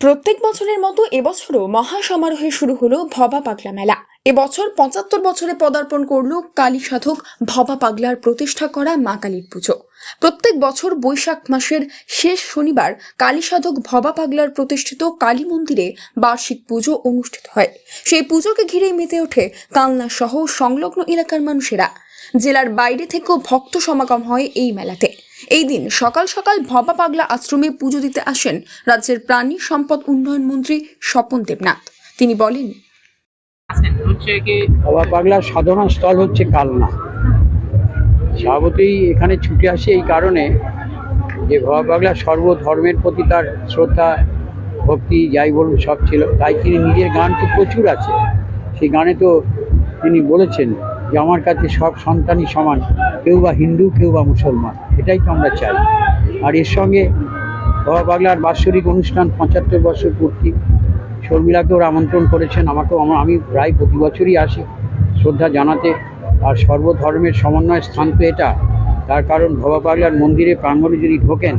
প্রত্যেক বছরের মতো এবছরও মহা সমারোহে শুরু হলো ভবা পাগলা মেলা। এবছর পঁচাত্তর বছরে পদার্পণ করল কালী সাধক ভবা পাগলার প্রতিষ্ঠা করা মা কালীর পুজো। প্রত্যেক বছর বৈশাখ মাসের শেষ শনিবার কালী সাধক ভবা পাগলার প্রতিষ্ঠিত কালী মন্দিরে বার্ষিক পুজো অনুষ্ঠিত হয়। সেই পুজোকে ঘিরেই মেতে ওঠে কালনা সহ সংলগ্ন এলাকার মানুষেরা। জেলার বাইরে থেকেও ভক্ত সমাগম হয় এই মেলাতে। এই দিন সকাল সকাল ভবা পাগলা আশ্রমে পুজো দিতে আসেন রাজ্যের প্রাণী সম্পদ উন্নয়ন মন্ত্রী স্বপন দেবনাথ। তিনি বলেন আছেন হচ্ছে কি বাবা পাগলার সাধনা স্থল হচ্ছে কালনা। স্বভাবতই এখানে ছুটে আসে এই কারণে যে বাবা পাগলা সর্বধর্মের প্রতি তার শ্রদ্ধা ভক্তি যাই বলুন সব ছিল তাই তিনি নিজের গান তো প্রচুর আছে। সেই গানে তো তিনি বলেছেন যে আমার কাছে সব সন্তানই সমান কেউ বা হিন্দু কেউ বা মুসলমান। এটাই তো আমরা চাই। আর এর সঙ্গে বাবা পাগলার বাৎসরিক অনুষ্ঠান পঁচাত্তর বছর পূর্তি। শর্মিলাকেও আমন্ত্রণ করেছেন, আমাকেও, আমার, আমি প্রায় প্রতি বছরই আসি শ্রদ্ধা জানাতে। আর সর্বধর্মের সমন্বয় স্থান তো এটা। তার কারণ ভবা পাগলার মন্দিরে প্রাঙ্গণে যদি ঢোকেন,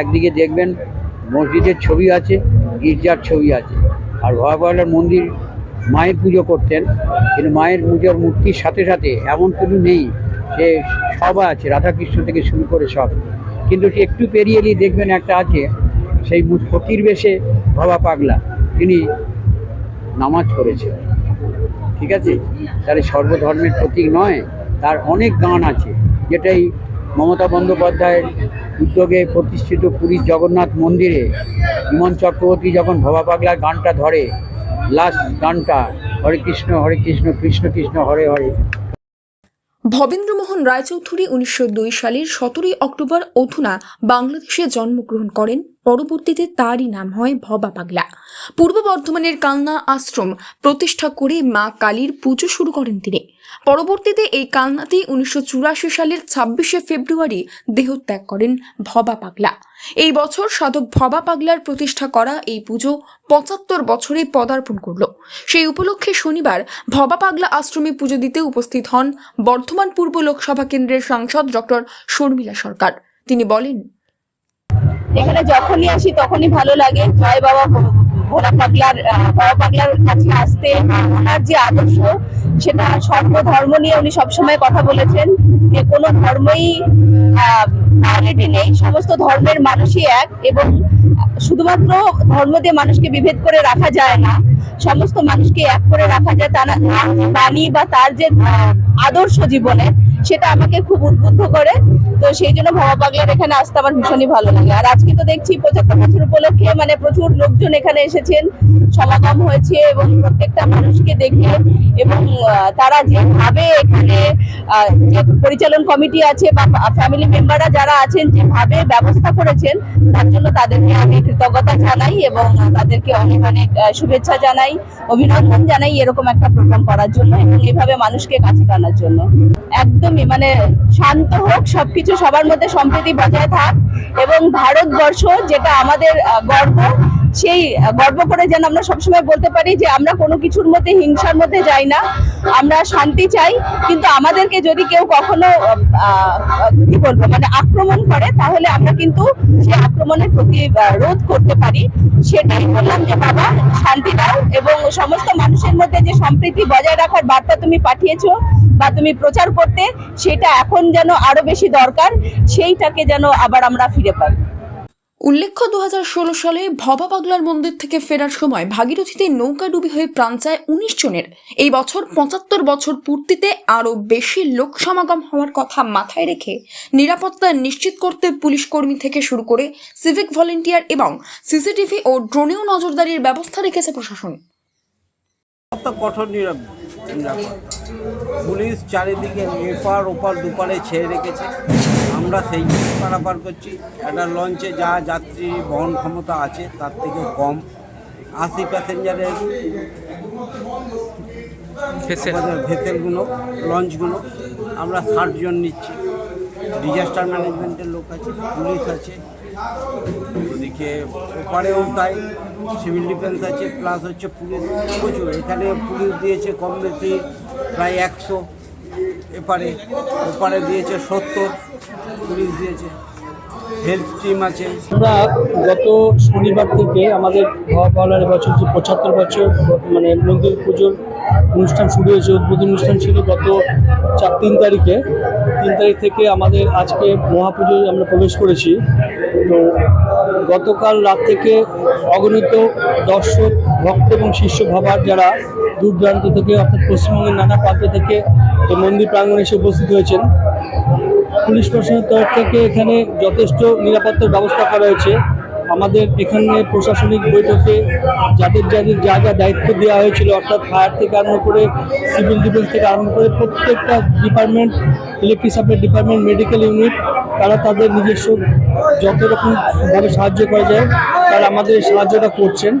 একদিকে দেখবেন মসজিদের ছবি আছে, গির্জার ছবি আছে। আর ভবা পাগলার মন্দির, মায়ের পুজো করতেন। কিন্তু মায়ের পুজোর মূর্তির সাথে সাথে এমন কিছু নেই সে সব আছে, রাধাকৃষ্ণ থেকে শুরু করে সব। কিন্তু একটু পেরিয়ে এলেই দেখবেন একটা আছে, সেই ফকির বেশে ভবা পাগলা। তিনি নামাজ পড়েছেন। ঠিক আছে? তাহলে সর্বধর্মের প্রতীক নয়, তার অনেক গান আছে। যেটাই মমতা বন্দ্যোপাধ্যায়ের উদ্যোগে প্রতিষ্ঠিত পুরীর জগন্নাথ মন্দিরে বিমন চক্রবর্তী যখন ভবা পাগলার গানটা ধরে, লাস্ট গানটা, হরে কৃষ্ণ হরে কৃষ্ণ কৃষ্ণ কৃষ্ণ, হরে হরে ভবেন্দ্রমোহন রায়চৌধুরী উনিশশো দুই সালের সতেরোই অক্টোবর অধুনা বাংলাদেশে জন্মগ্রহণ করেন। পরবর্তীতে তারই নাম হয় ভবা পাগলা। পূর্ব বর্ধমানের কালনা আশ্রম প্রতিষ্ঠা করে মা কালীর পুজো শুরু করেন তিনি। পরবর্তীতে এই কালনাতেই উনিশশো চুরাশি সালের ছাব্বিশে ফেব্রুয়ারি দেহত্যাগ করেন ভবা পাগলা। এই বছর সাধক ভবা পাগলার প্রতিষ্ঠা করা এই পুজো পঁচাত্তর বছরে পদার্পণ করল। সেই উপলক্ষে শনিবার ভবা পাগলা আশ্রমে পুজো দিতে উপস্থিত হন বর্ধমান পূর্ব লোকসভা কেন্দ্রের সাংসদ ডক্টর শর্মিলা সরকার। তিনি বলেন, এখানে যখনই আসি তখনই ভালো লাগে। জয় বাবা ভোলা পাগলার বাবা পাগলার কাছে আসতে। ওনার যে আদর্শ সেটা সর্ব ধর্ম নিয়ে উনি সবসময় কথা বলেছেন যে কোনো ধর্মই কোয়ালিটি নেই। সমস্ত ধর্মের মানুষই এক এবং শুধুমাত্র ধর্ম দিয়ে মানুষকে বিভেদ করে রাখা যায় না, সমস্ত মানুষকে এক করে রাখা যায়। তার যে বাণী বা তার যে আদর্শ জীবনে সেটা আমাকে খুব উদ্বুদ্ধ করে। তো সেই জন্য ভবা পাগলার এখানে আসতে আমার ভীষণই ভালো লাগে। আর আজকে তো দেখছি পঁচাত্তর বছর উপলক্ষে মানে প্রচুর লোকজন এখানে এসেছেন। সমাগম হয়েছে এবং প্রত্যেকটা মানুষকে দেখে এবং তারা যেভাবে এখানে যে পরিচালন কমিটি আছে বা ফ্যামিলি মেম্বাররা যারা আছেন যেভাবে ব্যবস্থা করেছেন, তার জন্য তাদেরকে আমি কৃতজ্ঞতা জানাই এবং তাদেরকে অনেক অনেক শুভেচ্ছা জানাই, অভিনন্দন জানাই এরকম একটা প্রোগ্রাম করার জন্য এবং এভাবে মানুষকে কাছে টানার জন্য। একদমই মানে শান্ত হোক, সবকিছু সবার মধ্যে সম্প্রীতি বজায় থাক। এবং ভারতবর্ষ, যেটা আমাদের গর্ব সেই গর্ব করে যেন আমরা সবসময় বলতে পারি যে আমরা কোনো কিছুর মধ্যে, হিংসার মধ্যে যাই না। আমরা শান্তি চাই, কিন্তু আমাদেরকে যদি কেউ কখনো কি বলব মানে আক্রমণ করে, তাহলে আমরা কিন্তু সেই আক্রমণের প্রতি রোধ করতে পারি। সেটাই বললাম যে, বাবা, শান্তি দাও এবং সমস্ত মানুষের মধ্যে যে সম্প্রীতি বজায় রাখার বার্তা তুমি পাঠিয়েছো বা তুমি প্রচার করতে, সেটা এখন যেন আরও বেশি দরকার, সেইটাকে যেন আবার আমরা ফিরে পাই। উল্লেখ্য, দুহাজার ষোলো সালে ভবা পাগলার মন্দির থেকে ফেরার সময় ভাগীরথীতে নৌকা ডুবি হয়ে প্রাণ চায় উনিশ জনের। এই বছর পঁচাত্তর বছর পূর্তিতে আরও বেশি লোক সমাগম হওয়ার কথা মাথায় রেখে নিরাপত্তা নিশ্চিত করতে পুলিশ কর্মী থেকে শুরু করে সিভিক ভলেন্টিয়ার এবং সিসিটিভি ও ড্রোনেও নজরদারির ব্যবস্থা রেখেছে প্রশাসন। কঠোর নিরাপত্তা। পুলিশ চারিদিকে এপার ওপার দুপারে ছেড়ে রেখেছে। আমরা সেই জন্য পারাপার করছি। একটা লঞ্চে যা যাত্রী বহন ক্ষমতা আছে তার থেকে কম। আশি প্যাসেঞ্জারের ভেসেলগুলো লঞ্চগুলো আমরা ষাট জন নিচ্ছি। ডিজাস্টার ম্যানেজমেন্টের লোক আছে পুলিশ আছে। ওদিকে ওপারেও তাই সিভিল ডিফেন্স আছে প্লাস হচ্ছে পুলিশ। প্রচুর। এখানে পুলিশ দিয়েছে কম বেশি প্রায় একশো এপারে, ওপারে দিয়েছে সত্তর, পুলিশ দিয়েছে। হেলথ টিম আছে। আমরা গত শনিবার থেকে আমাদের ভবা পাওয়ার বছর যে পঁচাত্তর বছর মানে মন্দির পুজোর অনুষ্ঠান শুরু হয়েছে, উদ্বোধন অনুষ্ঠান ছিল গত চার, তিন তারিখে। তিন তারিখ থেকে আমাদের আজকে মহাপুজোয় আমরা প্রবেশ করেছি। তো গতকাল রাত থেকে অগণিত দর্শক, ভক্ত এবং শিষ্য ভাবার যারা দূর দূরান্ত থেকে, অর্থাৎ পশ্চিমবঙ্গের নানা প্রান্ত থেকে এই মন্দির প্রাঙ্গণে এসে উপস্থিত হয়েছেন। পুলিশ প্রশাসনের তরফ থেকে এখানে যথেষ্ট নিরাপত্তার ব্যবস্থা করা হয়েছে। আমাদের এখানে প্রশাসনিক বৈঠকে যাদের যাদের যা যা দায়িত্ব দেওয়া হয়েছিল, অর্থাৎ ফায়ার থেকে আরম্ভ করে সিভিল ডিফেন্স থেকে আরম্ভ করে প্রত্যেকটা department electric supply department medical unit তারা তাদের নিজস্ব যত রকমভাবে সাহায্য করা যায়, তারা আমাদের সাহায্যটা করছেন।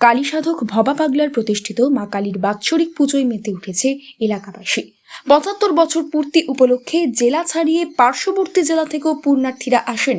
কালী সাধক ভবা পাগলার প্রতিষ্ঠিত মা কালীর বাৎসরিক পুজোয় মেতে উঠেছে এলাকাবাসী। পঁচাত্তর বছর পূর্তি উপলক্ষে জেলা ছাড়িয়ে পার্শ্ববর্তী জেলা থেকেও পূর্ণার্থীরা আসেন